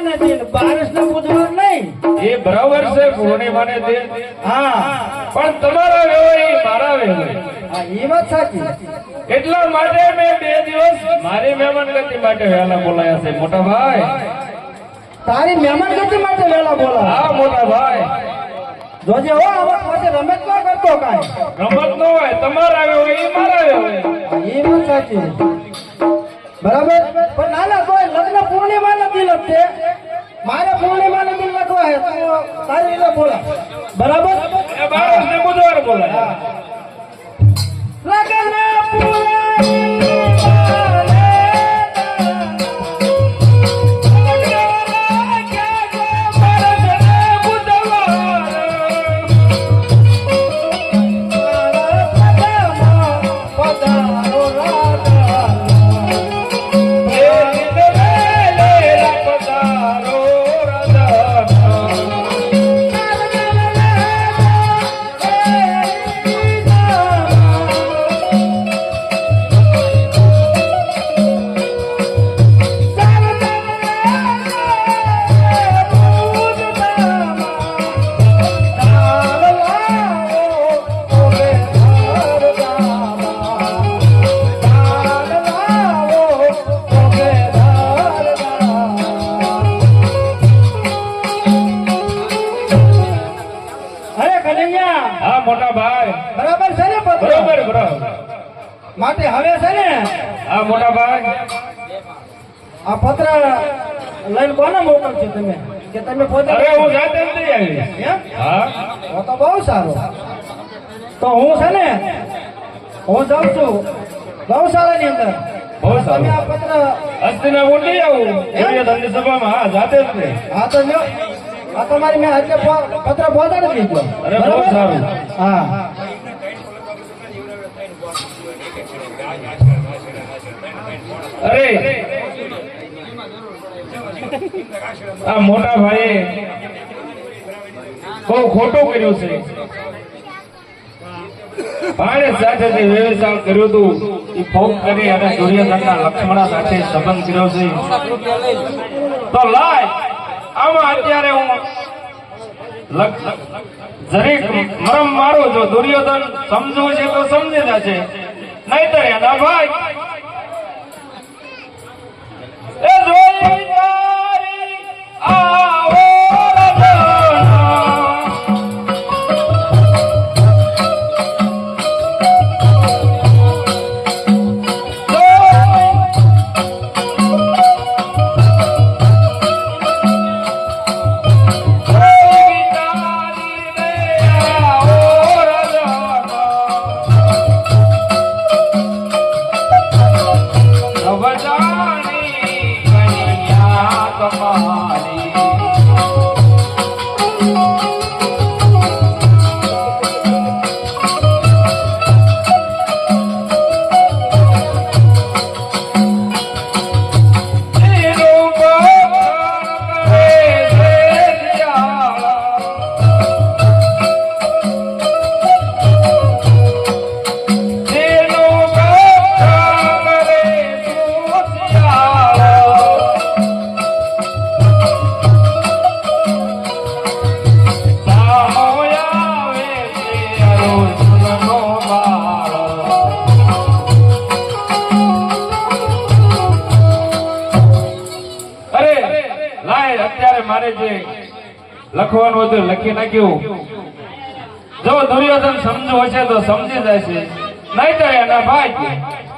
પૂજવાના છે બારસ ને પૂજવાનું નહીં. એ બરાબર છે પૂર્ણિમા ને તે હા. પણ તમારા વેવાય મારા વેવાય હા એ વાત સાચી. એટલા માટે મેં બે દિવસ મારી મહેમાનગતિ માટે વહેલા બોલાયા છે મોટા ભાઈ. તારી મહેમાનગતિ માટે વહેલા બોલા હા મોટા ભાઈ. જોજે હો આવા પાસે રમત ન કરતો કાઈ. રમત ન હોય તમારા આવે એ મારા આવે એ વાત સાચી. બરાબર? પણ ના ના કોઈ લગ્ન પૂર્ણિમા નથી લગતે રીતે બોલા. બરાબર? બોલાય માટે હવે છે ને? હા મોટા ભાઈ. આ પત્ર લઈને કોને મોકલશો તમે? કે તમે પોતે અરે હું જાતે જ લઈ આવીશ હા. તો તો બહુ સારું. તો હું છે ને? હું જાઉં છું ગૌશાળાની અંદર. બહુ સારું. તમે આ પત્ર અસ્થિના હું લઈ આવું દુર્યોધનની સભામાં. હા જાતે જ લઈ. હા તો લ્યો આ તમારી મેં આજે પત્ર પહોંચાડી દીધો અરે, બહુ? સારું. હા. આ મોટા ભાઈએ બહુ ખોટું કર્યું છે. કર્યું છે. તો લાય, આમાં અત્યારે હું મરમ મારું જો દુર્યોધન સમજવું છે તો સમજી જશે. નહીતર એના ભાઈ Gautama. લાય અત્યારે મારે જે લખવાનું હતું, લખી નાખ્યું. જો દુર્યોધન સમજવું હશે તો સમજી જાય છે. નહીં તો એના ભાઈ